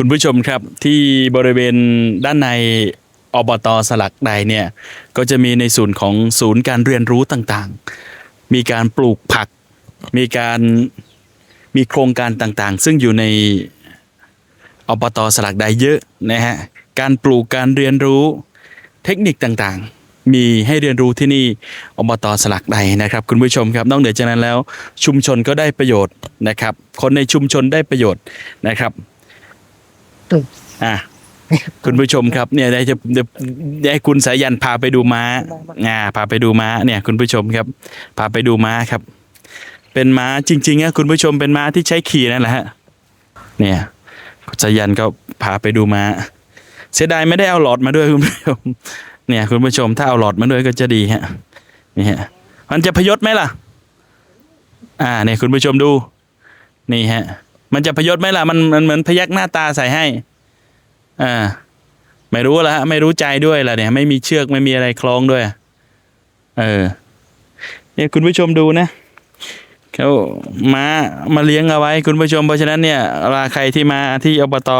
คุณผู้ชมครับที่บริเวณด้านในอบตสลักใดเนี่ยก็จะมีในส่วนของศูนย์การเรียนรู้ต่างๆ มีการปลูกผัก มีการมีโครงการต่างๆ ซึ่งอยู่ในอบตสลักใดเยอะนะฮะการปลูกการเรียนรู้เทคนิคต่างๆ มีให้เรียนรู้ที่นี่อบตสลักใดนะครับ คุณผู้ชมครับนอกเหนือจากนั้นแล้วชุมชนก็ได้ประโยชน์นะครับ คนในชุมชนได้ประโยชน์นะครับ อะคุณผู้ชมครับเนี่ยได้จะจะได้คุณสายันพาไปดูม้าอ่าพาไปดูม้าเนี่ยคุณผู้ชมครับ พาไปดูม้าครับ เป็นม้าจริงๆนะคุณผู้ชมเป็นม้าที่ใช้ขี่นั่นแหละฮะเนี่ยสายันก็พาไปดูม้า เสียดายไม่ได้เอาหลอดมาด้วยคุณผู้ชมเนี่ยคุณผู้ชมถ้าเอาหลอดมาด้วยก็จะดีฮะนี่ฮะมันจะพยศไหมล่ะ อ่าเนี่ยคุณผู้ชมดู นี่ฮะ มันจะพยศไหมล่ะมันมันเหมือนพยักหน้าตาใส่ให้ อ่า ไม่รู้ละฮะไม่รู้ใจด้วยล่ะเนี่ย ไม่มีเชือกไม่มีอะไรคล้องด้วย เออ เนี่ยคุณผู้ชมดูนะเขาม้ามาเลี้ยงเอาไว้ คุณผู้ชมเพราะฉะนั้นเนี่ยเวลาใครที่มาที่อบต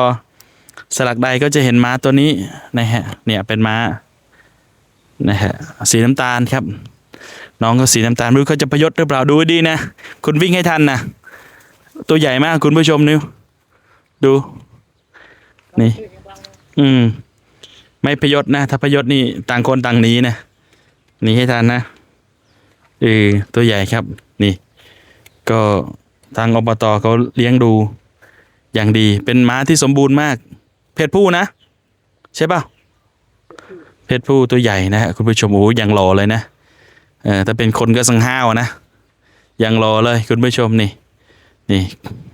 สลักใดก็จะเห็นม้าตัวนี้นะฮะ เนี่ยเป็นม้านะฮะสีน้ำตาลครับ น้องก็สีน้ำตาลไม่รู้เขาจะพยศหรือเปล่าดูให้ดีนะ คุณวิ่งให้ทันนะ ตัวใหญ่มากคุณผู้ชมนิวดู นี่ อืม ไม่พยศนะถ้าพยศนี่ต่างคนต่างหนีนะหนีให้ทันนะเออตัวใหญ่ครับ นี่ ก็ทางอบตเขาเลี้ยงดูอย่างดี เป็นม้าที่สมบูรณ์มาก เพศผู้นะ ใช่เปล่าเพศผู้ตัวใหญ่นะฮะคุณผู้ชมโอ้ยยังหล่อเลยนะเออถ้าเป็นคนก็สังห้าวนะยังหล่อเลยคุณผู้ชมนี่ นี่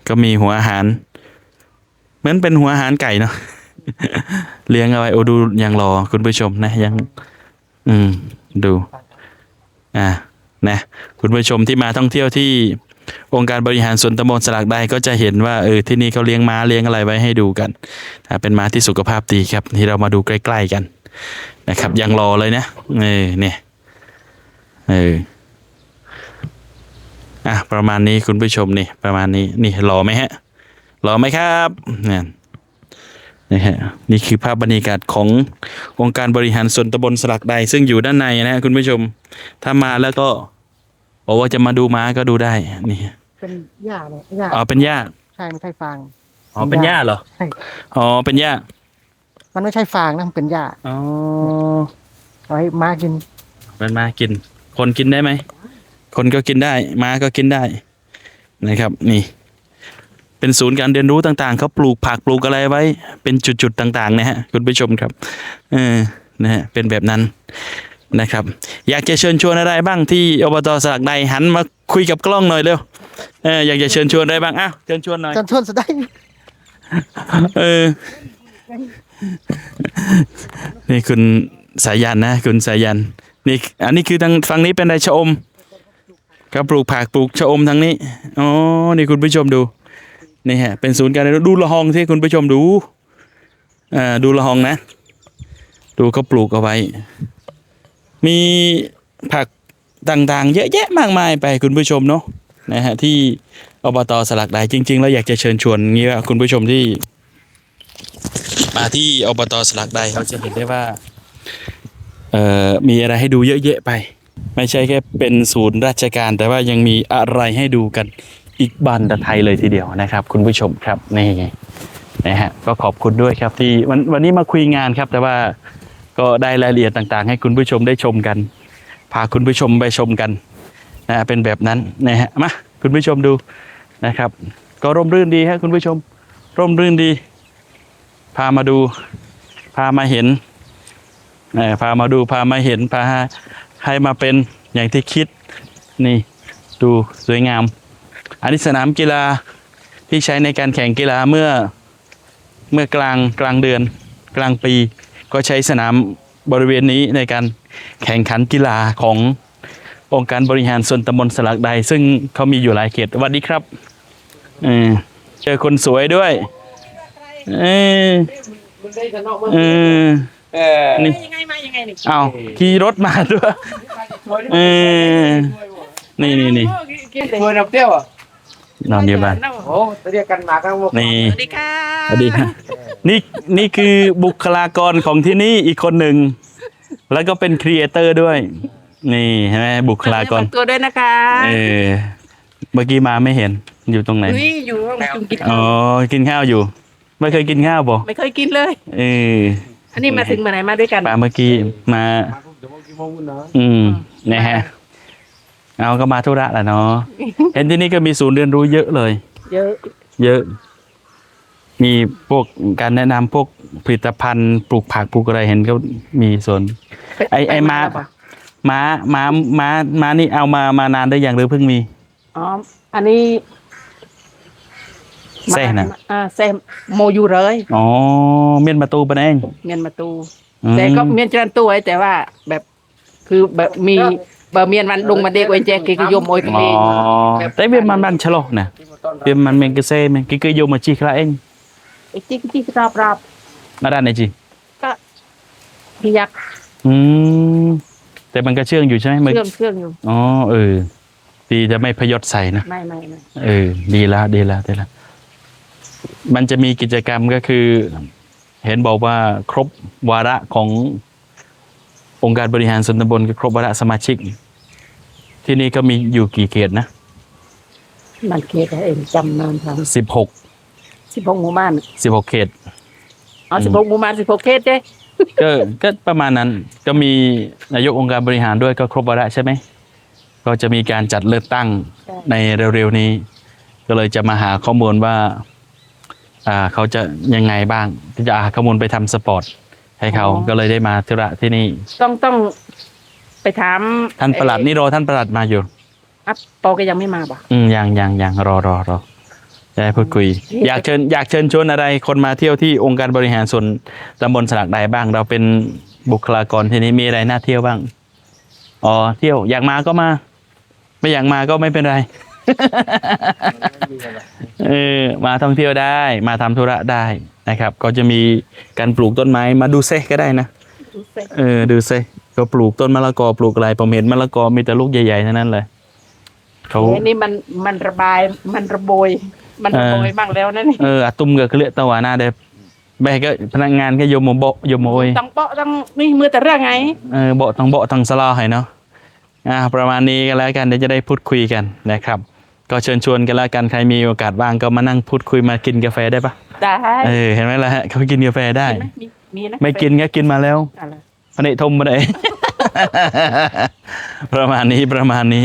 ก็มีหัวอาหาร เหมือนเป็นหัวอาหารไก่เนาะเลี้ยงเอาไว้โอ้ดูยังรอคุณผู้ชมนะยัง อืม ดู อ่านะคุณผู้ชมที่มาท่องเที่ยวที่องค์การบริหารส่วนตำบลสลักใดก็จะเห็นว่าเออที่นี่เขาเลี้ยงม้าเลี้ยงอะไรไว้ให้ดูกันเป็นม้าที่สุขภาพดีครับ ที่เรามาดูใกล้ ๆกัน นะครับ ยังรอเลยนะเออเนี่ยเออ อะประมาณนี้คุณผู้ชมนี่ประมาณนี้นี่รอไหมฮะรอไหมครับเนี่ยนะฮะนี่คือภาพบรรยากาศขององค์การบริหารส่วนตำบลสลักใด ซึ่งอยู่ด้านในนะฮะคุณผู้ชม ถ้ามาแล้วก็บอกว่าจะมาดูม้าก็ดูได้นี่เป็นหญ้าเนี่ยหญ้าอ๋อเป็นหญ้าใช่ไม่ใช่ฟางอ๋อเป็นหญ้าเหรอใช่อ๋อเป็นหญ้ามันไม่ใช่ฟางนะมันเป็นหญ้าอ๋อเอาให้ม้ากินเป็นม้ากิน คนกินได้ไหม คนก็กินได้ม้าก็กินได้นะครับนี่ เป็นศูนย์การเรียนรู้ต่างๆเขาปลูกผักปลูกอะไรไว้ เป็นจุดๆต่างๆนะฮะคุณผู้ชมครับเออนะฮะเป็นแบบนั้นนะครับ อยากจะเชิญชวนอะไรบ้างที่อบตสลักใดหันมาคุยกับกล้องหน่อยเร็วเอออยากจะเชิญชวนอะไรบ้างอ้าวเชิญชวนหน่อยจนชวนสะได้เออนี่คุณสายันนะ คุณสายันนี่อันนี้คือทางฝั่งนี้เป็นไรชะอม ก็ปลูกผักปลูกชะอมทางนี้อ๋อนี่คุณผู้ชมดูนี่ฮะเป็นศูนย์การเรียนรู้ดูละหองที่คุณผู้ชมดูอ่าดูละหองนะ ดูเขาปลูกเอาไว้ มีผักต่างๆ เยอะแยะมากมายไปคุณผู้ชมเนาะนะฮะที่อบตสลักใดจริงๆแล้วอยากจะเชิญชวนงี้ว่าคุณผู้ชมที่ มาที่อบตสลักใดเขาจะเห็นได้ว่าเอ่อมีอะไรให้ดูเยอะแยะไป ไม่ใช่แค่เป็นศูนย์ราชการ แต่ว่ายังมีอะไรให้ดูกันอีกบานตะไทยเลยทีเดียวนะครับ คุณผู้ชมครับนี่นะฮะก็ขอบคุณด้วยครับที่วันวันนี้มาคุยงานครับ แต่ว่าก็ได้รายละเอียดต่างๆ ให้คุณผู้ชมได้ชมกัน พาคุณผู้ชมไปชมกันนะเป็นแบบนั้นนะฮะมาคุณผู้ชมดูนะครับ ก็ร่มรื่นดีฮะคุณผู้ชม ร่มรื่นดี พามาดู พามาเห็นเอ่อพามาดูพามาเห็นพา ให้มาเป็นอย่างที่คิดนี่ดูสวยงาม อันนี้สนามกีฬาที่ใช้ในการแข่งกีฬาเมื่อเมื่อกลางกลางเดือนกลางปี ก็ใช้สนามบริเวณนี้ในการแข่งขันกีฬาขององค์การบริหารส่วนตำบลสลักใด ซึ่งเขามีอยู่หลายเขตสวัสดีครับเออเจอคนสวยด้วยเออเออ เออนี่ ยังไงมายังไงนี่เอาขี่รถมาด้วยเออนี่นี่นี่เพื่อนเอาเตี้ยวอะนอนอยู่บ้านโอ้เรียกกันมาทั้งหมดนี่สวัสดีครับสวัสดีครับนี่นี่คือบุคลากรของที่นี่อีกคนหนึ่ง แล้วก็เป็นครีเอเตอร์ด้วย นี่ใช่ไหมบุคลากรฝตัวด้วยนะคะเออเมื่อกี้มาไม่เห็นอยู่ตรงไหนนี่อยู่ห้องจุ่มกินอ๋อกินข้าวอยู่ ไม่เคยกินข้าวบ่ไม่เคยกินเลยเออ อันนี้มาถึงเมื่อไหร่มาด้วยกันปลาเมื่อกี้มา อืมนะฮะ เอาก็มาธุระแหละเนาะเห็นที่นี่ก็มีศูนย์เรียนรู้เยอะเลย เยอะ เยอะ มีพวกการแนะนำพวกผลิตภัณฑ์ปลูกผักปลูกอะไรเห็นก็มีส่วน ไอ้ไอ้ม้าม้าม้าม้าม้านี่เอามามานานได้อย่างหรือเพิ่งมีอ๋ออันนี้ แซ่น่ะอ่าแซ่โมอยู่เลยอ๋อเมียนมาตูปะเองเมียนมาตูอืมแต่ก็เมียนจรันตัวไว้แต่ว่าแบบคือแบบมีบะเมียนวันลงมาเด็กไว้แจกกิกยมโอยกันอ๋อเองแต่เวียนมันบันชะโลกนะเวียนมันเมงกะเซ่มันกิกโยมาจีคลาเองไอ้จิ๊กจิ๊กรับรับมาด้านไหนจีก็พี่ยักษ์อืมแต่มันก็เชื่องอยู่ใช่ไหมมันเครื่องเครื่องอยู่อ๋อเออดีจะไม่พยศใส่นะไม่ไม่ไม่เออดีละดีละดีละ มันจะมีกิจกรรมก็คือ เห็นบอกว่าครบวาระขององค์การบริหารส่วนตำบลก็ครบวาระสมาชิก ที่นี่ก็มีอยู่กี่เขตนะมันเขตเองจำนานทางสิบหกสิบหกหมู่บ้านสิบหกเขตอ๋อสิบหกหมู่บ้านสิบหกเขตเจ้ก็ก็ประมาณนั้นก็มีนายกองค์การบริหารด้วยก็ครบวาระใช่ไหมก็จะมีการจัดเลือกตั้งในเร็วๆนี้ ก็เลยจะมาหาข้อมูลว่า อ่าเขาจะยังไงบ้างที่จะหาข้อมูลไปทำสปอร์ตให้เขาก็เลยได้มาธุระที่นี่ ต้องต้องไปถามท่านประหลัดนี่รอท่านประหลัดมาอยู่ อะปอก็ยังไม่มาบ่ะ อืมยังยังยังรอรอรอจะได้พูดคุยอยากเชิญอยากเชิญชวนอะไร คนมาเที่ยวที่องค์การบริหารส่วนตำบลสลักใดบ้าง เราเป็นบุคลากรที่นี่มีอะไรน่าเที่ยวบ้างอ๋อเที่ยว อยากมาก็มา ไม่อยากมาก็ไม่เป็นไร เออมาท่องเที่ยวได้มาทำธุระได้นะครับ ก็จะมีการปลูกต้นไม้มาดูเซก็ได้นะเออดูเซก็ปลูกต้นมะละกอปลูกอะไรผมเห็นมะละกอมีแต่ลูกใหญ่ๆทั้งนั้นเลยเขาเอ้ยนี่มันมันระบายมันระโบยมันระโบยเออบ้างแล้วนะนี่เอออาตุ้มก็เคลือตะวาหน้าเด้แม่ก็พนักงานก็โยมโมโบโยมโมยต้องเปาะต้องนี่มือแต่เรื่องไงเออโบะต้องโบะต้องสลอให้เนาะอ่าประมาณนี้กันแล้วกันเดี๋ยวจะได้พูดคุยกันนะครับ ก็เชิญชวนกันแล้วกันใครมีโอกาสว่างก็มานั่งพูดคุยมากินกาแฟได้ปะได้เออเห็นไหมล่ะฮะเขากินกาแฟได้ มีไหมมีมีนะไม่กินก็กินมาแล้วอะไรพระเนทมมาได้ประมาณนี้ประมาณนี้